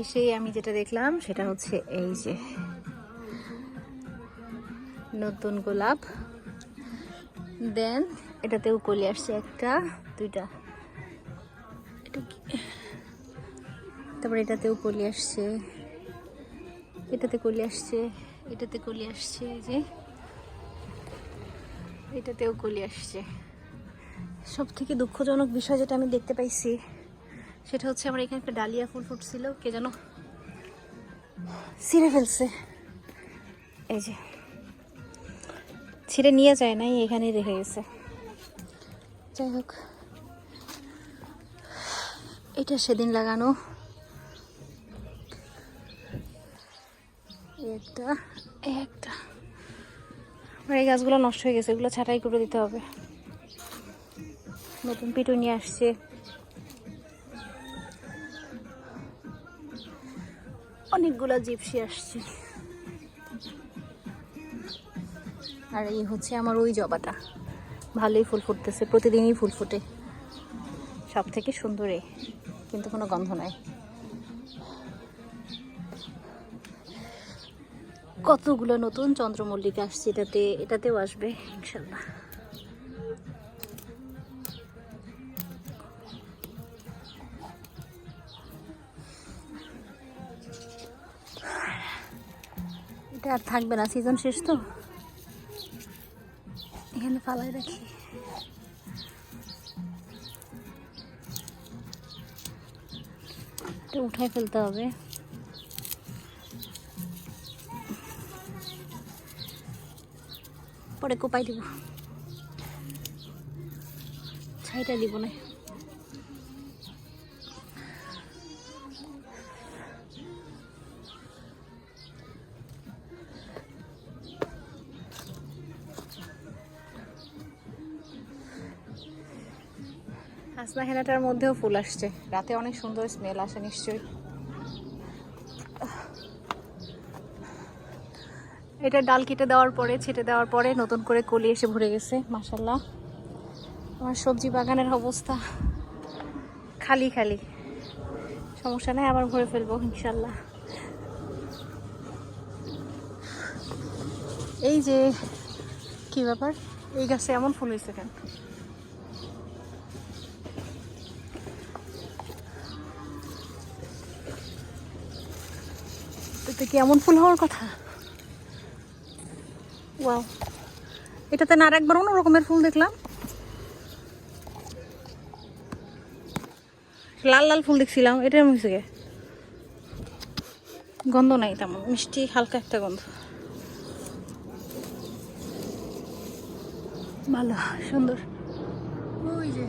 এসেই আমি যেটা দেখলাম সেটা হচ্ছে এই যে নতুন গোলাপ। দেন এটাতেও কলি আসছে একটা, দুইটা। এটা তারপর এটাতেও কলি আসছে। এটাতে কলি আসছে, এটাতে কলি আসছে, এই যে। এটাতেও কলি আসছে। সব থেকে দুঃখজনক বিষয় যেটা আমি দেখতে পাইছি সেটা হচ্ছে আমার এখানে একটা ডালিয়া ফুল ফুটছিল কে যেন ছিঁড়ে ফেলছে। এই যে। ছিঁড়ে নিয়ে যায় নাই এখানেই রেখে গেছে। যাই হোক। এটা সেদিন লাগানো। একটা একটা। আমার এই গাছগুলো নষ্ট হয়ে গেছে এগুলো ছাঁটাই করে দিতে হবে। নতুন পিটুনি আসছে। অনেকগুলো জিপসি আসছে। আর এই হচ্ছে আমার ওই জবাটা। ভালোই ফুল ফুটতেছে, প্রতিদিনই ফুল ফুটে। সব থেকে সুন্দর কিন্তু কোনো গন্ধ নাই। কতগুলো নতুন চন্দ্রমল্লিকা আসছে, এটাতে এটাতেও আসবে, ইনশাল্লাহ। এটা আর থাকবে না সিজন শেষ তো। এখানে ফালাই রাখি। উঠাই ফেলতে হবে। পরে কোপাই দিব। ছাইটা দিব না। হাসনা হেনাটার মধ্যেও ফুল আসছে। রাতে অনেক সুন্দর স্মেল আসে নিশ্চয়ই। এটা ডাল কেটে দেওয়ার পরে, ছেটে দেওয়ার পরে নতুন করে কলি এসে ভরে গেছে মাসাল্লাহ আমার সবজি বাগানের অবস্থা খালি খালি। সমস্যা নেই, আবার ভরে ফেলব ইনশাল্লাহ এই যে, কি ব্যাপার? এই গাছে এমন ফুল হয়েছে কেন? এতে কি এমন ফুল হওয়ার কথা? ওয়াও এটাতে না একবার অন্য রকমের ফুল দেখলাম। লাল লাল ফুল দেখছিলাম এটা হয়েছে গে গন্ধ নাই তেমন, মিষ্টি, হালকা একটা গন্ধ। ভালো, সুন্দর। ওই যে।